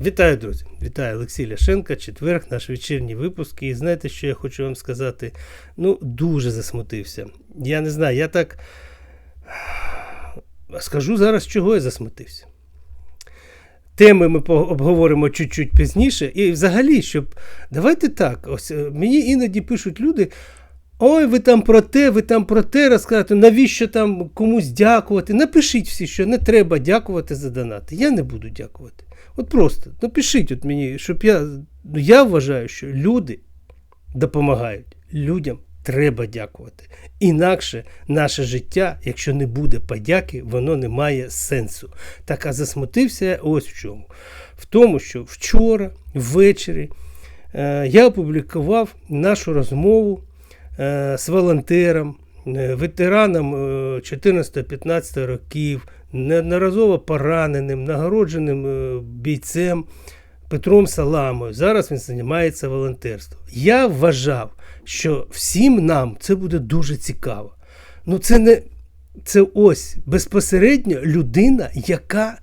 Вітаю, друзі! Вітаю Олексій Ляшенка, четверг, наш вечірній випуск. І знаєте, що я хочу вам сказати? Ну, дуже засмутився. Я не знаю, я так скажу зараз, чого я засмутився. Теми ми обговоримо чуть-чуть пізніше. І взагалі, щоб. Давайте так. Ось е, мені іноді пишуть люди. Ой, ви там про те, ви там про те розказуєте, навіщо там комусь дякувати? Напишіть всі, що не треба дякувати за донати. Я не буду дякувати. От просто напишіть от мені, щоб я. Ну, я вважаю, що люди допомагають. Людям треба дякувати. Інакше наше життя, якщо не буде подяки, воно не має сенсу. Так а засмутився я ось в чому. В тому, що вчора, ввечері, е, я опублікував нашу розмову е, з волонтером, е, ветераном 14-15 років неодноразово пораненим, нагородженим е, бійцем Петром Саламою. Зараз він займається волонтерством. Я вважав, що всім нам це буде дуже цікаво. Ну, це не це ось безпосередньо людина, яка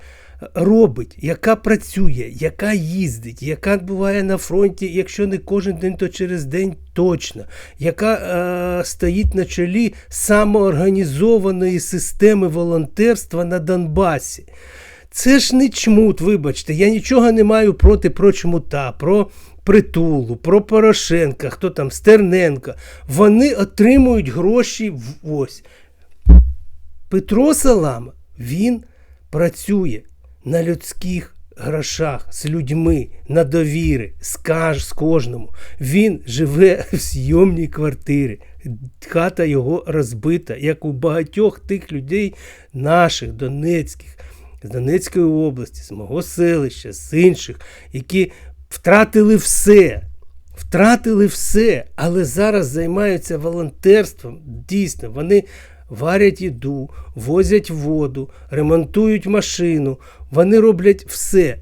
робить, яка працює, яка їздить, яка буває на фронті, якщо не кожен день, то через день точно, яка е, стоїть на чолі самоорганізованої системи волонтерства на Донбасі. Це ж не чмут, вибачте, я нічого не маю проти про чмута, про притулу, про Порошенка, хто там, Стерненка. Вони отримують гроші ось. Петро Салама, він працює на людських грошах, з людьми, на довіри, з, з кожному. Він живе в зйомній квартирі. Хата його розбита, як у багатьох тих людей, наших Донецьких, з Донецької області, з мого селища, з інших, які втратили все. Втратили все, але зараз займаються волонтерством. Дійсно, вони варять їду, возять воду, ремонтують машину, вони роблять все.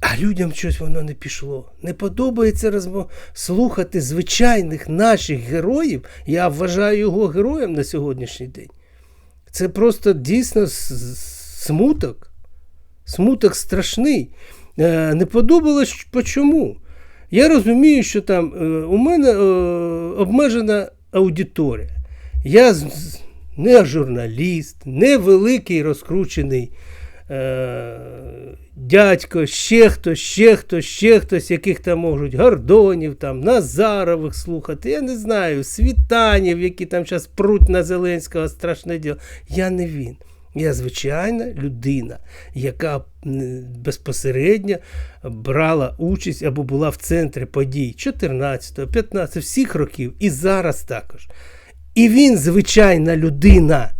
А людям щось воно не пішло. Не подобається розмов... слухати звичайних наших героїв. Я вважаю його героєм на сьогоднішній день. Це просто дійсно смуток. Смуток страшний. Е, не подобалось чому? Я розумію, що там е, у мене е, обмежена аудиторія. Я не журналіст, не великий розкручений е, дядько, ще хтось, ще хтось, ще хтось, яких там можуть Гордонів, там, Назарових слухати. Я не знаю, світанів, які там зараз пруть на Зеленського страшне діло. Я не він. Я звичайна людина, яка безпосередньо брала участь або була в центрі подій 14, 15, всіх років і зараз також. І він звичайна людина.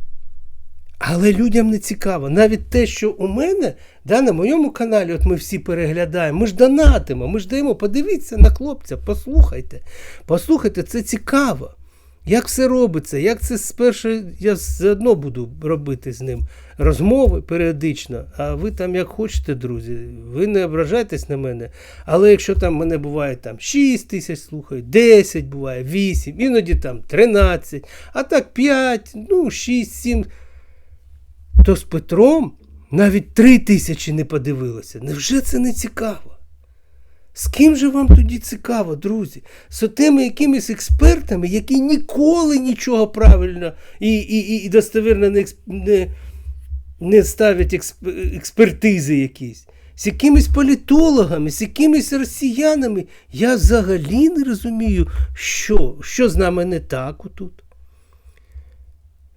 Але людям не цікаво. Навіть те, що у мене да, на моєму каналі, от ми всі переглядаємо, ми ж донатимо, ми ж даємо, подивіться на хлопця, послухайте. Послухайте, це цікаво. Як все робиться, як це спершу я все одно буду робити з ним розмови періодично. А ви там як хочете, друзі, ви не ображайтесь на мене. Але якщо там мене буває там 6 тисяч слухають, 10 буває, 8, іноді там 13, а так 5, ну 6, 7, то з Петром навіть 3 тисячі не подивилося. Невже це не цікаво? З ким же вам тоді цікаво, друзі? З тими якимись експертами, які ніколи нічого правильно і і, і достовірно не не, не ставлять експертизи якісь. З якимись політологами, з якимись росіянами. Я взагалі не розумію, що що з нами не так отут.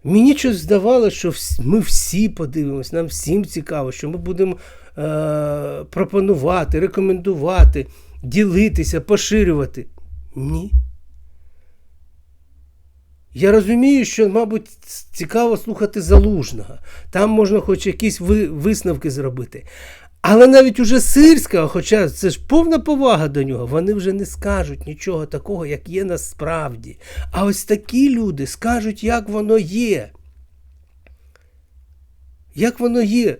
Мені щось здавалося, що ми всі подивимось, нам всім цікаво, що ми будемо е, пропонувати, рекомендувати, ділитися, поширювати. Ні. Я розумію, що, мабуть, цікаво слухати залужного. Там можна хоч якісь висновки зробити. Але навіть уже Сирського, хоча це ж повна повага до нього, вони вже не скажуть нічого такого, як є насправді. А ось такі люди скажуть, як воно є. Як воно є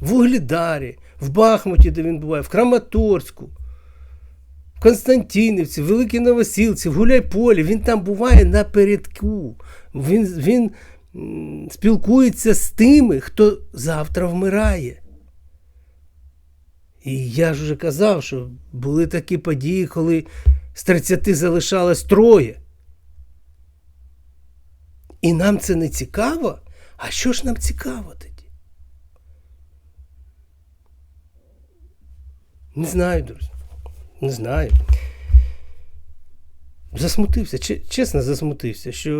в Углідарі, в Бахмуті, де він буває, в Краматорську, в Константинівці, в Великій Новосілці, в Гуляйполі. Він там буває напередку. Він, Він спілкується з тими, хто завтра вмирає. І я ж вже казав, що були такі події, коли з 30 залишалось троє. І нам це не цікаво? А що ж нам цікаво тоді? Не знаю, друзі. Не знаю. Засмутився, чесно, засмутився, що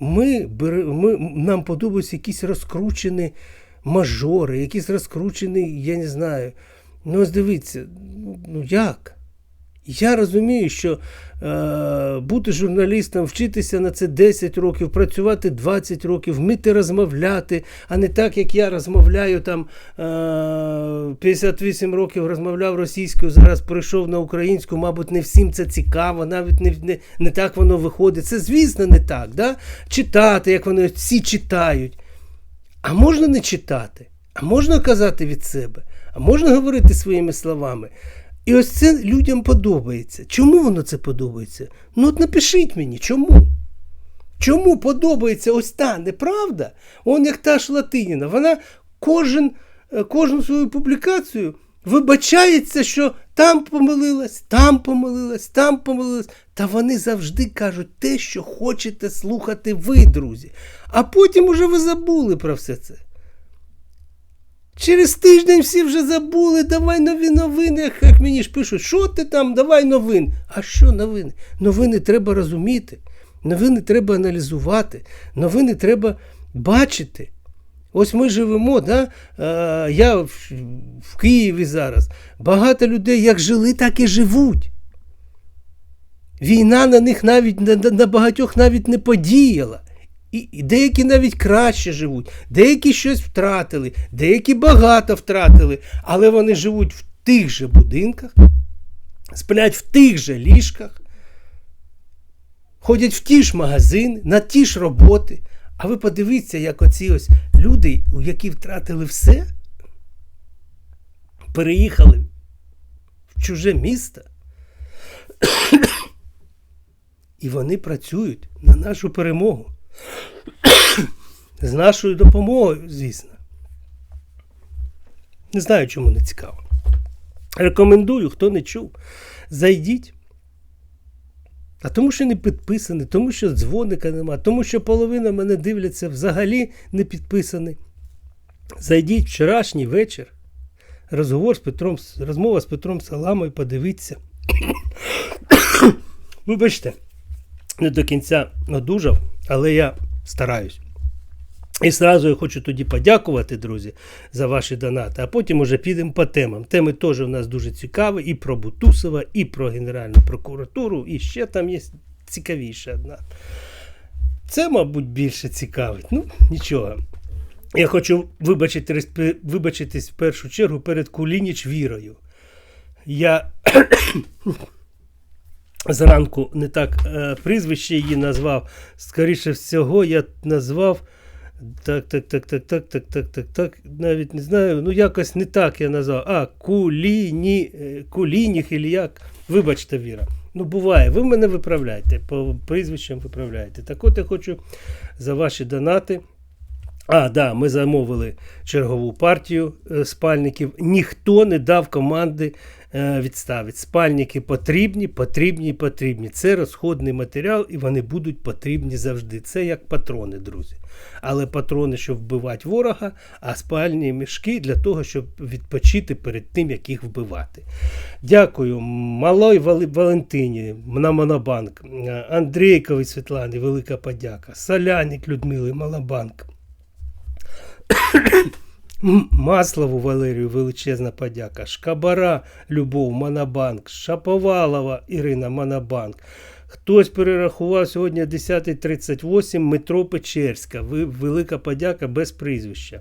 ми, ми, нам подобаються якісь розкручені мажори, якісь розкручені, я не знаю. Ну, ось дивіться, ну як? Я розумію, що е, бути журналістом, вчитися на це 10 років, працювати 20 років, вміти розмовляти, а не так, як я розмовляю там е, 58 років розмовляв російською, зараз перейшов на українську, мабуть, не всім це цікаво, навіть не не, не так воно виходить. Це, звісно, не так. Да? Читати, як вони всі читають. А можна не читати, а можна казати від себе, а можна говорити своїми словами. І ось це людям подобається. Чому воно це подобається? Ну от напишіть мені, чому? Чому подобається ось та неправда? Он як та ж Латиніна, вона кожен, е, кожну свою публікацію вибачається, що там помилилась, там помилилась, там помилилась. Та вони завжди кажуть те, що хочете слухати ви, друзі. А потім уже ви забули про все це. Через тиждень всі вже забули, давай нові новини. Як мені ж пишуть, що ти там, давай новин. А що новини? Новини треба розуміти, новини треба аналізувати, новини треба бачити. Ось ми живемо, да? я в, Києві зараз. Багато людей як жили, так і живуть. Війна на них навіть на, на багатьох навіть не подіяла. І деякі навіть краще живуть, деякі щось втратили, деякі багато втратили, але вони живуть в тих же будинках, сплять в тих же ліжках, ходять в ті ж магазини, на ті ж роботи. А ви подивіться, як оці ось люди, у які втратили все, переїхали в чуже місто. І вони працюють на нашу перемогу. З нашою допомогою, звісно. Не знаю, чому не цікаво. Рекомендую, хто не чув. Зайдіть. А тому, що не підписаний, тому що дзвоника нема, тому що половина мене дивляться взагалі не підписаний. Зайдіть вчорашній вечір. Розговор з Петром, розмова з Петром Саламою, подивіться. Вибачте, не до кінця одужав, але я стараюсь. І зразу я хочу тоді подякувати, друзі, за ваші донати, а потім уже підемо по темам. Теми теж у нас дуже цікаві і про Бутусова, і про Генеральну прокуратуру, і ще там є цікавіша одна. Це, мабуть, більше цікавить. Ну, нічого. Я хочу вибачити, вибачитись в першу чергу перед Кулініч вірою. Я зранку не так е, прізвище її назвав. Скоріше всього, я назвав. Так, так, так, так, так, так, так, так, так. Навіть не знаю. Ну, якось не так я назвав. А, Куліні, е, Кулініх, і як. Вибачте, Віра. Ну, буває, ви мене виправляєте, по прізвищам виправляєте. Так от я хочу за ваші донати. А, да, ми замовили чергову партію е, спальників. Ніхто не дав команди відставить. Спальники потрібні, потрібні потрібні. Це розходний матеріал, і вони будуть потрібні завжди. Це як патрони, друзі. Але патрони, щоб вбивати ворога, а спальні мішки для того, щоб відпочити перед тим, як їх вбивати. Дякую, малой Валентині на Монобанк, Андрійкові Світлані, велика подяка. Соляник Людмили, Монобанк. Маслову Валерію величезна подяка, Шкабара Любов, Монобанк, Шаповалова Ірина Монобанк. Хтось перерахував сьогодні 10.38 метро Печерська. Велика подяка без прізвища.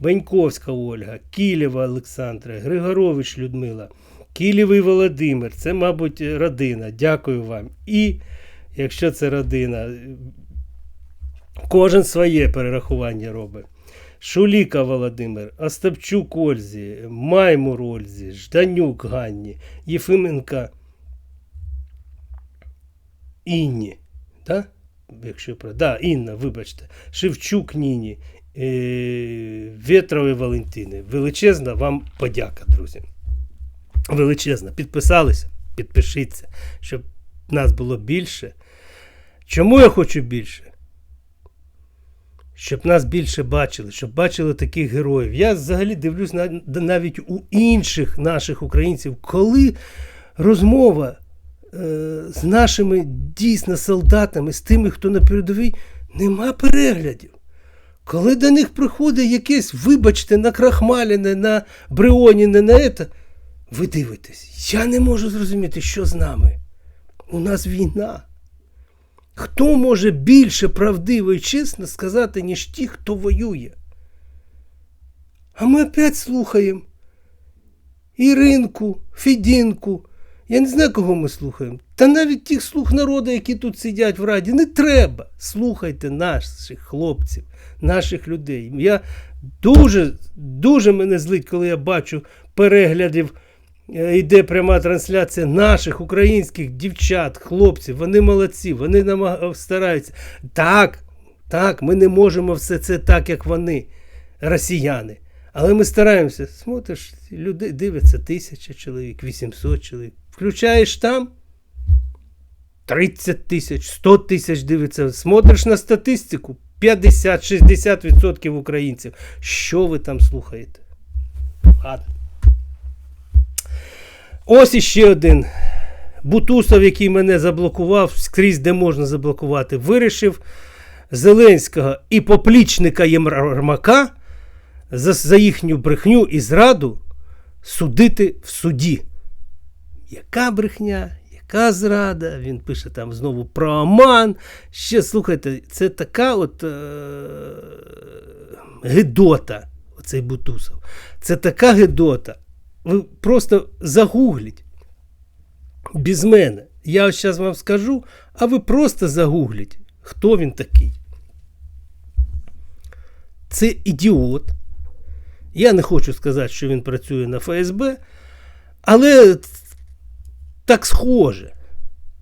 Беньковська Ольга, Кілєва Олександра, Григорович Людмила, Кілєвий Володимир. Це, мабуть, родина. Дякую вам. І якщо це родина, кожен своє перерахування робить. Шуліка Володимир, Остапчук Ользі, Маймур Ользі, Жданюк Ганні, Єфименка Інні. Да? Якщо про... да, Інна, вибачте, Шевчук Ніні, е, Вєтрової Валентини. Величезна вам подяка, друзі. Величезна. Підписалися, підпишіться, щоб нас було більше. Чому я хочу більше? Щоб нас більше бачили, щоб бачили таких героїв. Я взагалі дивлюсь на, навіть у інших наших українців, коли розмова е, з нашими дійсно солдатами, з тими, хто на передовій, нема переглядів. Коли до них приходить якесь, вибачте, накрахмалене, на Брионіне, на це, ви дивитесь, я не можу зрозуміти, що з нами. У нас війна. Хто може більше правдиво і чесно сказати, ніж ті, хто воює? А ми опять слухаємо Іринку, Фідінку. Я не знаю, кого ми слухаємо. Та навіть тих слуг народу, які тут сидять в раді, не треба. Слухайте наших хлопців, наших людей. Я дуже, дуже мене злить, коли я бачу переглядів. Е, Йде пряма трансляція наших українських дівчат, хлопців. Вони молодці, вони намаг... стараються. Так, так, ми не можемо все це так, як вони, росіяни. Але ми стараємося. Смотриш, люди дивляться тисяча чоловік, 800 чоловік. Включаєш там 30 тисяч, 100 тисяч дивиться. Смотриш на статистику 50-60% українців. Що ви там слухаєте? Ладно. Ось іще один. Бутусов, який мене заблокував, скрізь де можна заблокувати, вирішив Зеленського і поплічника Єрмака за, за їхню брехню і зраду судити в суді. Яка брехня, яка зрада? Він пише там знову про Оман. Ще слухайте, це така от е- гидота, оцей Бутусов. Це така гидота. Ви просто загугліть. Без мене. Я ось зараз вам скажу, а ви просто загугліть, хто він такий. Це ідіот. Я не хочу сказати, що він працює на ФСБ, але так схоже.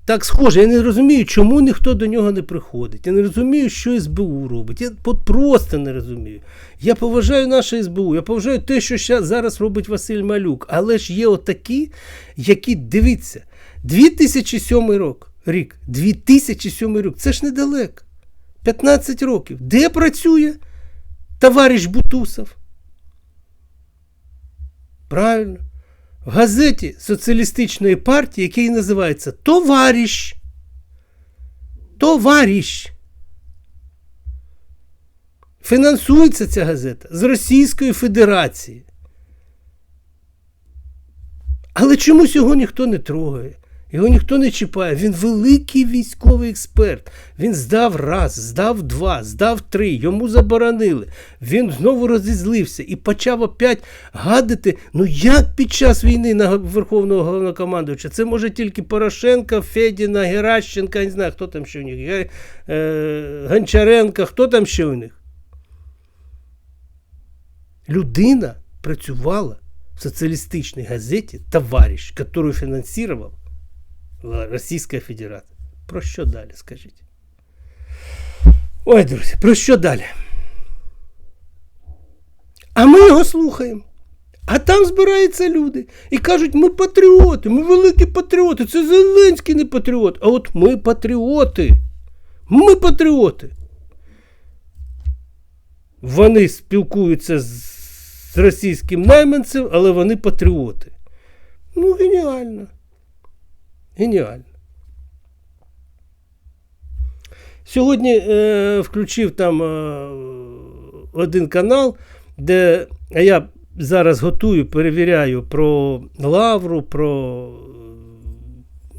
Так схоже. Я не розумію, чому ніхто до нього не приходить. Я не розумію, що СБУ робить. Я просто не розумію. Я поважаю наше СБУ, я поважаю те, що зараз робить Василь Малюк. Але ж є отакі, які, дивіться, 2007 рік. рік 2007 рік. Це ж недалеко. 15 років. Де працює товариш Бутусов? Правильно. В газеті соціалістичної партії, який називається Товариш. Товариш. Фінансується ця газета з Російської Федерації. Але чомусь його ніхто не трогає. Його ніхто не чіпає. Він великий військовий експерт. Він здав раз, здав два, здав три. Йому заборонили. Він знову розізлився і почав опять гадити. Ну як під час війни на Верховного головнокомандувача? Це може тільки Порошенко, Федіна, Геращенка, не знаю, хто там ще у них, е, Гончаренко, хто там ще у них. Людина працювала в социалистичной газете «Товарищ», которую финансировала Російська Федерація. Про що далі, скажіть? Ой, друзі, про що далі? А ми його слухаємо. А там збираються люди і кажуть, ми патріоти, ми великі патріоти. Це Зеленський не патріот. А от ми патріоти. Ми патріоти. Вони спілкуються з, російським найманцем, але вони патріоти. Ну, геніально. Геніально. Сьогодні е, включив там е, один канал, де я зараз готую, перевіряю про Лавру, про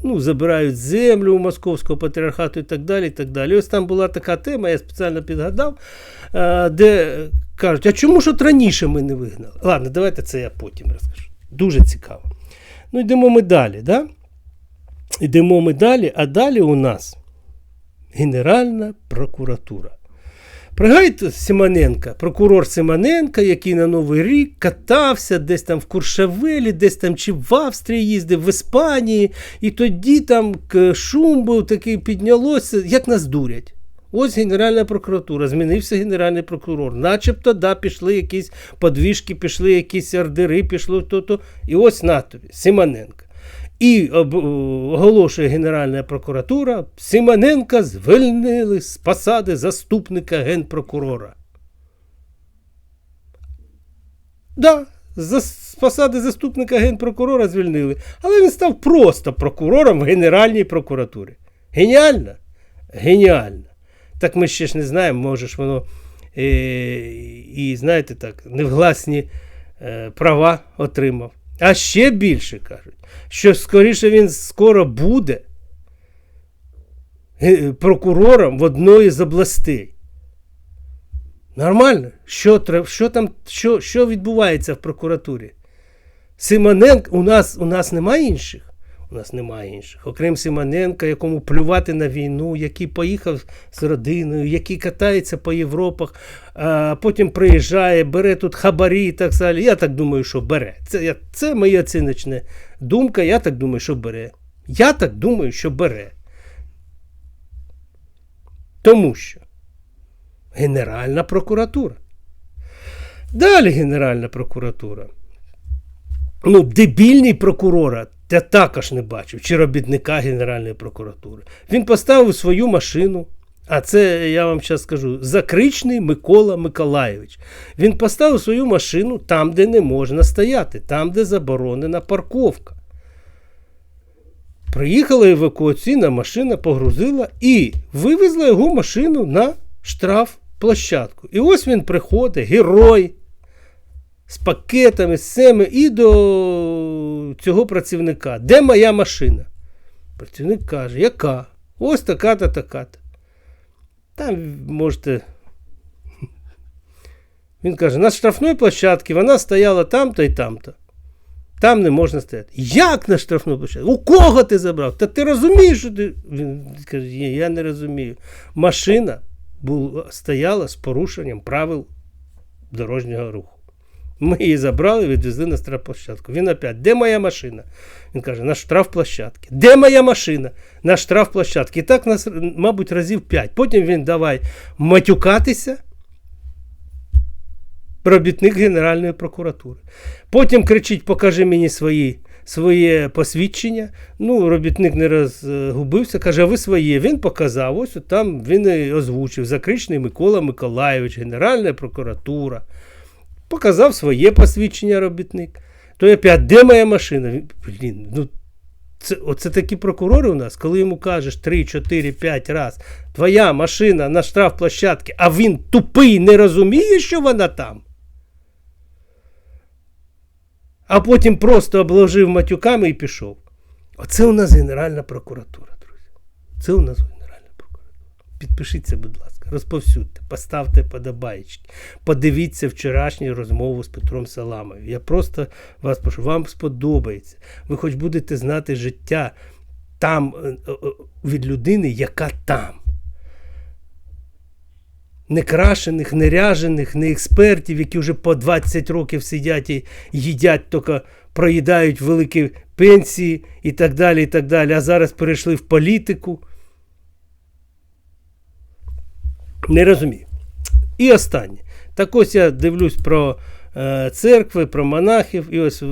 ну, забирають землю у Московського патріархату і так далі. і так далі. Ось там була така тема, я спеціально підгадав, е, де кажуть, а чому ж от раніше ми не вигнали? Ладно, давайте це я потім розкажу. Дуже цікаво. Ну, йдемо ми далі, да? Йдемо ми далі, а далі у нас Генеральна прокуратура. Пригадайте Симоненка, прокурор Симоненка, який на Новий рік катався десь там в Куршавелі, десь там чи в Австрії їздив, в Іспанії, і тоді там шум був такий піднялося, як нас дурять. Ось Генеральна прокуратура, змінився генеральний прокурор. Начебто, да, пішли якісь подвіжки, пішли якісь ордери, пішло то-то. І ось на тобі, Симоненко. І оголошує Генеральна прокуратура, Симоненка звільнили з посади заступника генпрокурора. Да, з посади заступника генпрокурора звільнили, але він став просто прокурором в Генеральній прокуратурі. Геніально? Геніально. Так ми ще ж не знаємо, може ж воно е, і, знаєте так, невгласні е, права отримав. А ще більше кажуть, що скоріше він скоро буде прокурором в одної з областей. Нормально? Що, що там, що, що відбувається в прокуратурі? Симоненко, у нас, у нас немає інших? У нас немає інших. Окрім Симоненка, якому плювати на війну, який поїхав з родиною, який катається по Європах, а потім приїжджає, бере тут хабарі і так далі. Я так думаю, що бере. Це, це моя оціночна думка. Я так думаю, що бере. Я так думаю, що бере. Тому що Генеральна прокуратура. Далі Генеральна прокуратура. Ну, дебільний прокурора я також не бачив, чи робітника Генеральної прокуратури. Він поставив свою машину. А це я вам зараз скажу: Закричний Микола Миколайович. Він поставив свою машину там, де не можна стояти, там, де заборонена парковка. Приїхала евакуаційна машина, погрузила і вивезла його машину на штраф площадку. І ось він приходить, герой, з пакетами, з цими, і до цього працівника. Де моя машина? Працівник каже, яка? Ось така-то, така-то. Там можете. Він каже, на штрафної площадці вона стояла там-то і там-то. Там не можна стояти. Як на штрафну площадку? У кого ти забрав? Та ти розумієш, що ти. Він каже, ні, я не розумію. Машина була, стояла з порушенням правил дорожнього руху. Ми її забрали, відвезли на штрафплощадку. Він опять, де моя машина? Він каже, на штрафплощадці. Де моя машина? На штрафплощадці. І так нас, мабуть, разів п'ять. Потім він давай матюкатися. Робітник Генеральної прокуратури. Потім кричить: покажи мені свої, своє посвідчення. Ну, робітник не розгубився, каже, а ви своє. Він показав. Ось там він і озвучив. Закричний Микола Миколайович, Генеральна прокуратура. Показав своє посвідчення робітник. То я опять, де моя машина? Блін, ну це, оце такі прокурори у нас, коли йому кажеш 3, 4, 5 раз, твоя машина на штрафплощадці, а він тупий не розуміє, що вона там. А потім просто обложив матюками і пішов. Оце у нас Генеральна прокуратура, друзі. Це у нас Генеральна прокуратура. Підпишіться, будь ласка, розповсюдьте, поставте подобаєчки, подивіться вчорашню розмову з Петром Саламовим. Я просто вас прошу, вам сподобається. Ви хоч будете знати життя там е, е, від людини, яка там. Не крашених, не ряжених, не експертів, які вже по 20 років сидять і їдять, тільки проїдають великі пенсії і так далі, і так далі. А зараз перейшли в політику. Не розумію. І останнє. Так ось я дивлюсь про е, церкви, про монахів, і ось е,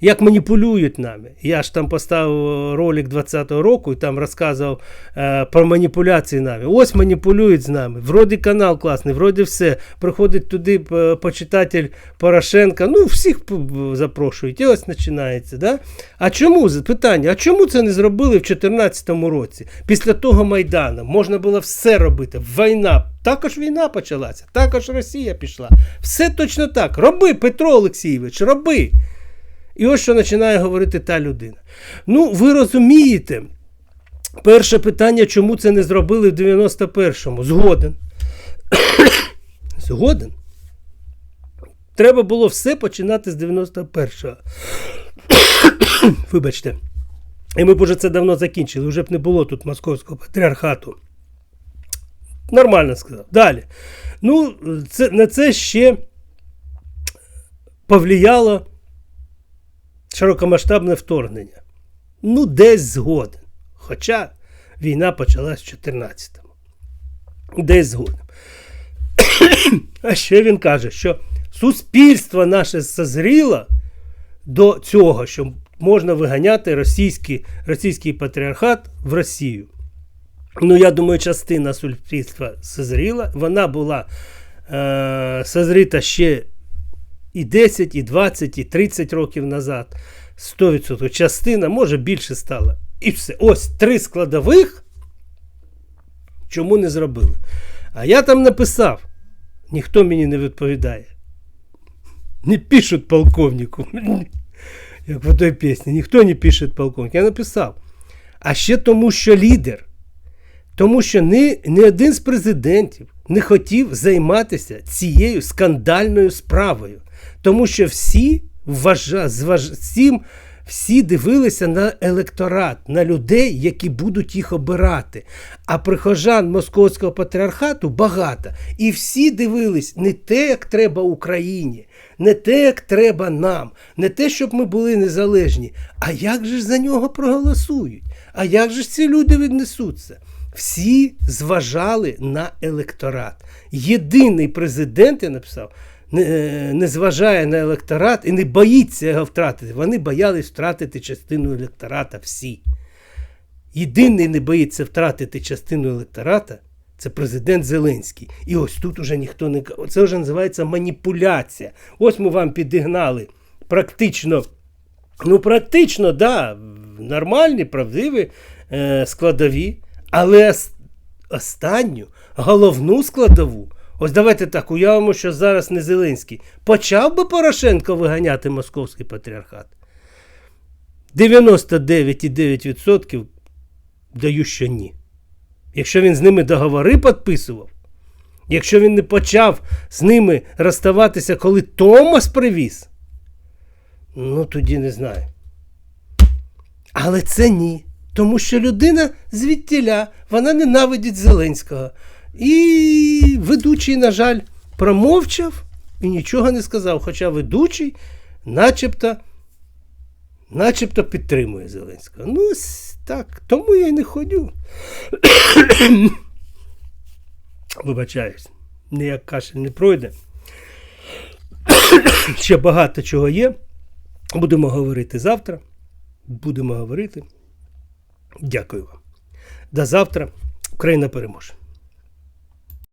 як маніпулюють нами. Я ж там поставив ролик 20-го року і там розказував е, про маніпуляції нами. Ось маніпулюють з нами. Вроді канал класний, вроді все. Приходить туди е, почитатель Порошенка. Ну, всіх запрошують. І ось починається. Да? А чому? Питання, а чому це не зробили в 2014 році? Після того Майдану можна було все робити. Війна. Також війна почалася, також Росія пішла. Все точно так. Роби, Петро Олексійович, роби. І ось що починає говорити та людина. Ну, ви розумієте, перше питання, чому це не зробили в 91-му? Згоден. Згоден. Треба було все починати з 91-го. Вибачте. І ми б уже це давно закінчили, вже б не було тут московського патріархату. Нормально сказав. Далі. Ну, це, на це ще повлияло широкомасштабне вторгнення. Ну, десь згоден. Хоча війна почалась в 14-му. десь згодом. А ще він каже, що суспільство наше созріло до цього, що можна виганяти російський, російський патріархат в Росію. Ну, я думаю, частина суспільства созріла. Вона була е, созріта ще і 10, і 20, і 30 років назад. 100%. Частина, може, більше стала. І все. Ось три складових. Чому не зробили? А я там написав, ніхто мені не відповідає. Не пишуть полковнику. Як в той пісні, ніхто не пише полковнику. Я написав. А ще тому, що лідер. Тому що ні, ні один з президентів не хотів займатися цією скандальною справою. Тому що всі вважа, всім, всі дивилися на електорат, на людей, які будуть їх обирати. А прихожан Московського патріархату багато. І всі дивились не те, як треба Україні, не те, як треба нам, не те, щоб ми були незалежні, а як же ж за нього проголосують? А як же ж ці люди віднесуться? Всі зважали на електорат. Єдиний президент, я написав, не, не зважає на електорат і не боїться його втратити. Вони боялись втратити частину електората всі. Єдиний не боїться втратити частину електората це президент Зеленський. І ось тут уже ніхто не Це вже називається маніпуляція. Ось ми вам підігнали практично, ну, практично, да, нормальні, правдиві е, складові, але останню головну складову. Ось давайте так уявимо, що зараз не Зеленський. Почав би Порошенко виганяти московський патріархат? 99,9% даю, що ні. Якщо він з ними договори підписував, якщо він не почав з ними розставатися, коли Томас привіз, ну тоді не знаю. Але це ні. Тому що людина звідтіля, вона ненавидить Зеленського. І ведучий, на жаль, промовчав і нічого не сказав. Хоча ведучий начебто начебто підтримує Зеленського. Ну, так, тому я й не ходю. Вибачаюсь, ніяк кашель не пройде. Ще багато чого є. Будемо говорити завтра. Будемо говорити. Дякую вам. До завтра. Україна переможе.